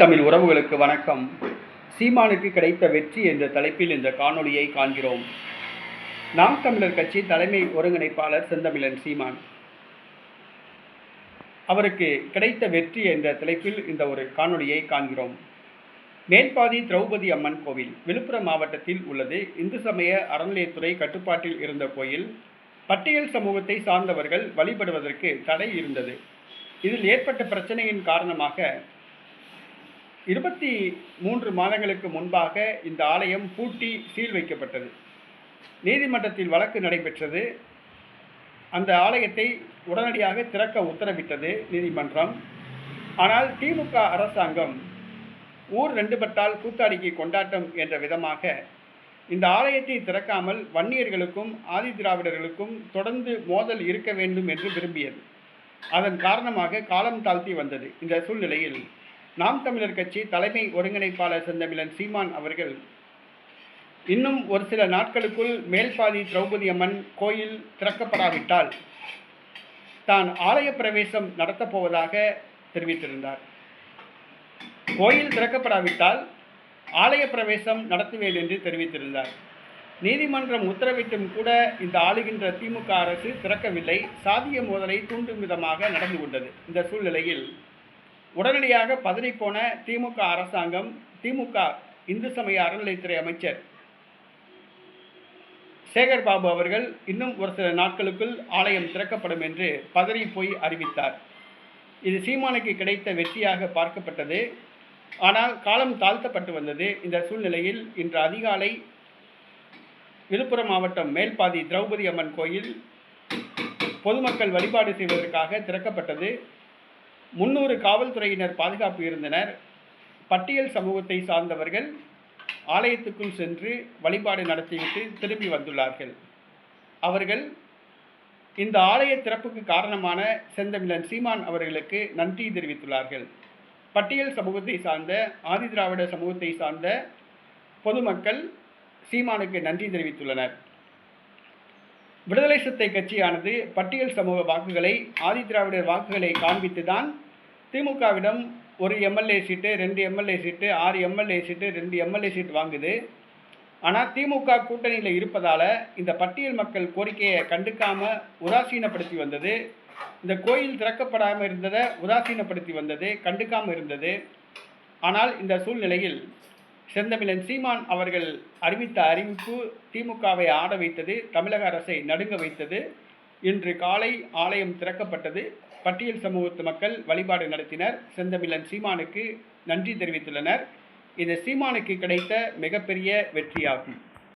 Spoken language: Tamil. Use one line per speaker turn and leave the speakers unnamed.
தமிழ் உறவுகளுக்கு வணக்கம். சீமானுக்கு கிடைத்த வெற்றி என்ற தலைப்பில் இந்த காணொளியை காண்கிறோம். நாம் தமிழர் கட்சி தலைமை ஒருங்கிணைப்பாளர் செந்தமிழன் சீமான். அவருக்கு கிடைத்த வெற்றி என்ற தலைப்பில் இந்த ஒரு காணொளியை காண்கிறோம். மேல்பாதி திரௌபதி அம்மன் கோவில் விழுப்புரம் மாவட்டத்தில் உள்ளது. இந்து சமய அறநிலையத்துறை கட்டுப்பாட்டில் இருந்த கோயில் பட்டியல் சமூகத்தை சார்ந்தவர்கள் வழிபடுவதற்கு தடை இருந்தது. இதில் ஏற்பட்ட பிரச்சனையின் காரணமாக இருபத்தி மூன்று மாதங்களுக்கு முன்பாக இந்த ஆலயம் பூட்டி சீல் வைக்கப்பட்டது. நீதிமன்றத்தில் வழக்கு நடைபெற்றது. அந்த ஆலயத்தை உடனடியாக திறக்க உத்தரவிட்டது நீதிமன்றம். ஆனால் திமுக அரசாங்கம் ஊர் ரெண்டு பட்டால் கூத்தாடிக்கு கொண்டாட்டம் என்ற விதமாக இந்த ஆலயத்தை திறக்காமல் வன்னியர்களுக்கும் ஆதி திராவிடர்களுக்கும் தொடர்ந்து மோதல் இருக்க வேண்டும் என்று விரும்பியது. அதன் காரணமாக காலம் தாழ்த்தி வந்தது. இந்த சூழ்நிலையில் நாம் தமிழர் கட்சி தலைமை ஒருங்கிணைப்பாளர் செந்தமிழன் சீமான் அவர்கள் இன்னும் ஒரு சில நாட்களுக்குள் மேல்பாதி திரௌபதி அம்மன் கோயில் திறக்கப்படாவிட்டால் தான் ஆலய பிரவேசம் நடத்தப் போவதாக தெரிவித்திருந்தார். கோயில் திறக்கப்படாவிட்டால் ஆலய பிரவேசம் நடத்துவேன் என்று தெரிவித்திருந்தார். நீதிமன்றம் உத்தரவிட்டும் கூட இந்த ஆளுகின்ற திமுக அரசு திறக்கவில்லை. சாதிய மோதலை தூண்டும் விதமாக நடந்து கொண்டது. இந்த சூழ்நிலையில் உடனடியாக பதறிப்போன திமுக அரசாங்கம் திமுக இந்து சமய அறநிலைத்துறை அமைச்சர் சேகர் பாபு அவர்கள் இன்னும் ஒரு சில நாட்களுக்குள் ஆலயம் திறக்கப்படும் என்று பதறி போய் அறிவித்தார். இது சீமானுக்கு கிடைத்த வெற்றியாக பார்க்கப்பட்டது. ஆனால் காலம் தாழ்த்தப்பட்டு வந்தது. இந்த சூழ்நிலையில் இன்று அதிகாலை விழுப்புரம் மாவட்டம் மேல்பாதி திரௌபதி அம்மன் கோயில் பொதுமக்கள் வழிபாடு செய்வதற்காக திறக்கப்பட்டது. முன்னூறு காவல்துறையினர் பாதுகாப்பு இருந்தனர். பட்டியல் சமூகத்தை சார்ந்தவர்கள் ஆலயத்துக்குள் சென்று வழிபாடு நடத்திவிட்டு திரும்பி வந்துள்ளார்கள். அவர்கள் இந்த ஆலய திறப்புக்கு காரணமான செந்தமிழன் சீமான் அவர்களுக்கு நன்றி தெரிவித்துள்ளார்கள். பட்டியல் சமூகத்தை சார்ந்த ஆதிதிராவிட சமூகத்தை சார்ந்த பொதுமக்கள் சீமானுக்கு நன்றி தெரிவித்துள்ளனர். விடுதலை சிறுத்தை கட்சியானது பட்டியல் சமூக வாக்குகளை ஆதிதிராவிடர் வாக்குகளை காண்பித்து தான் திமுகவிடம் ஒரு எம்எல்ஏ சீட்டு ரெண்டு எம்எல்ஏ சீட்டு ஆறு எம்எல்ஏ சீட்டு ரெண்டு எம்எல்ஏ சீட் வாங்குது. ஆனால் திமுக கூட்டணியில் இருப்பதால் இந்த பட்டியல் மக்கள் கோரிக்கையை கண்டுக்காமல் உதாசீனப்படுத்தி வந்தது. இந்த கோயில் திறக்கப்படாமல் இருந்ததை உதாசீனப்படுத்தி வந்தது கண்டுக்காமல் இருந்தது. ஆனால் இந்த சூழ்நிலையில் செந்தமிழன் சீமான் அவர்கள் அறிவித்த அறிவிப்பு திமுகவை ஆட வைத்தது தமிழக அரசை நடுங்க வைத்தது. இன்று காலை ஆலயம் திறக்கப்பட்டது. பட்டியல் சமூகத்து மக்கள் வழிபாடு நடத்தினர். செந்தமிழன் சீமானுக்கு நன்றி தெரிவித்துள்ளனர். இது சீமானுக்கு கிடைத்த மிகப்பெரிய வெற்றியாகும்.